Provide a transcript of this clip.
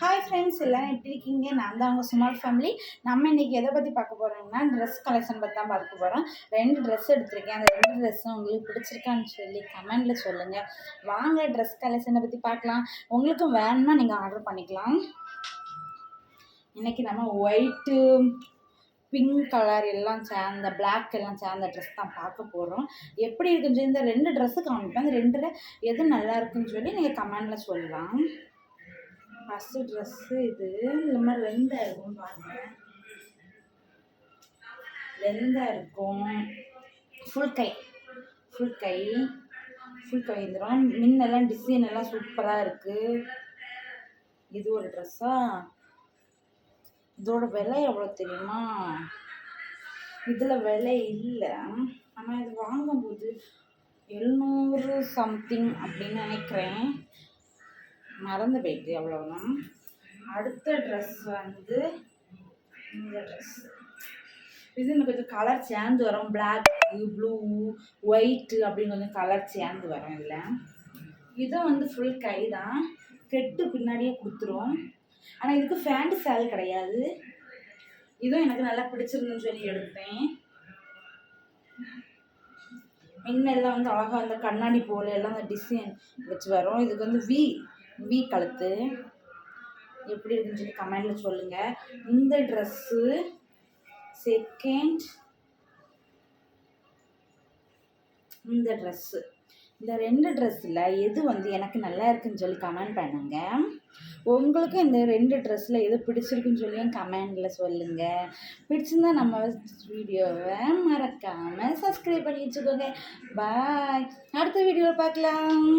Hi friends எல்லோரும் எப்படி இருக்கீங்க? நான் தான் உங்கள் சுமால் ஃபேமிலி நம்ம இன்றைக்கி எதை பற்றி பார்க்க போகிறோம்னா ட்ரெஸ் கலெக்ஷன் பற்றி தான் பார்க்க போகிறோம் ரெண்டு ட்ரெஸ் எடுத்திருக்கேன். அந்த ரெண்டு ட்ரெஸ்ஸும் உங்களுக்கு பிடிச்சிருக்கான்னு சொல்லி கமெண்டில் சொல்லுங்கள் வாங்க ட்ரெஸ் கலெக்ஷனை பற்றி பார்க்கலாம். உங்களுக்கும் வேணும்னா நீங்கள் ஆர்டர் பண்ணிக்கலாம். இன்றைக்கி நம்ம ஒயிட்டு பிங்க் கலர் எல்லாம் சேர்ந்த பிளாக் எல்லாம் சேர்ந்த ட்ரெஸ் தான் பார்க்க போகிறோம் எப்படி இருக்குன்னு சொல்லி இந்த ரெண்டு ட்ரெஸ்ஸு காமிப்பேன். அந்த ரெண்டில் எது நல்லா இருக்குன்னு சொல்லி நீங்கள் கமெண்டில் சொல்லலாம். ஃபஸ்ட்டு ட்ரெஸ்ஸு இது. இந்த மாதிரி லெந்தாக இருக்கும் பாருங்கள் லெந்தாக இருக்கும். ஃபுல் கை ஃபுல் கை ஃபுல் கை வந்துடும் மின்னெல்லாம் டிசைன் எல்லாம் சூப்பராக இருக்குது இது ஒரு ட்ரெஸ்ஸா இதோட விலை எவ்வளோ தெரியுமா? இதில் விலை இல்லை. ஆனால் இது வாங்கும்போது எழுநூறு சம்திங் அப்படின்னு நினைக்கிறேன். மறந்து போயிட்டு அவ்வளோதான் அடுத்த ட்ரெஸ் வந்து இந்த ட்ரெஸ் இது இன்னும் கொஞ்சம் கலர் சேர்ந்து வரும். பிளாக் ப்ளூ ஒயிட்டு அப்படின்னு கொஞ்சம் கலர் சேர்ந்து வரும் இதில். இதை வந்து ஃபுல் கை தான் கெட்டு பின்னாடியே கொடுத்துரும். ஆனால் இதுக்கு ஃபேண்ட் சேல் கிடையாது. இதுவும் எனக்கு நல்லா பிடிச்சிருந்துன்னு சொல்லி எடுத்தேன். முன்னெல்லாம் வந்து அழகாக அந்த கண்ணாடி போல எல்லாம் அந்த டிசைன் வச்சு வரும். இதுக்கு வந்து வி வி கழுத்து. எப்படி இருக்குன்னு சொல்லி கமெண்டில் சொல்லுங்கள் இந்த ட்ரெஸ்ஸு செகண்ட் இந்த ட்ரெஸ்ஸு இந்த ரெண்டு ட்ரெஸ்ஸில் எது வந்து எனக்கு நல்லா இருக்குன்னு சொல்லி கமெண்ட் பண்ணுங்கள் உங்களுக்கும் இந்த ரெண்டு ட்ரெஸ்ஸில் எது பிடிச்சிருக்குன்னு சொல்லியும் கமெண்டில் சொல்லுங்கள் பிடிச்சிருந்தா நம்ம வீடியோவை மறக்காமல் சப்ஸ்கிரைப் பண்ணி வச்சுக்கோங்க. பாய் அடுத்த வீடியோவில் பார்க்கலாம்.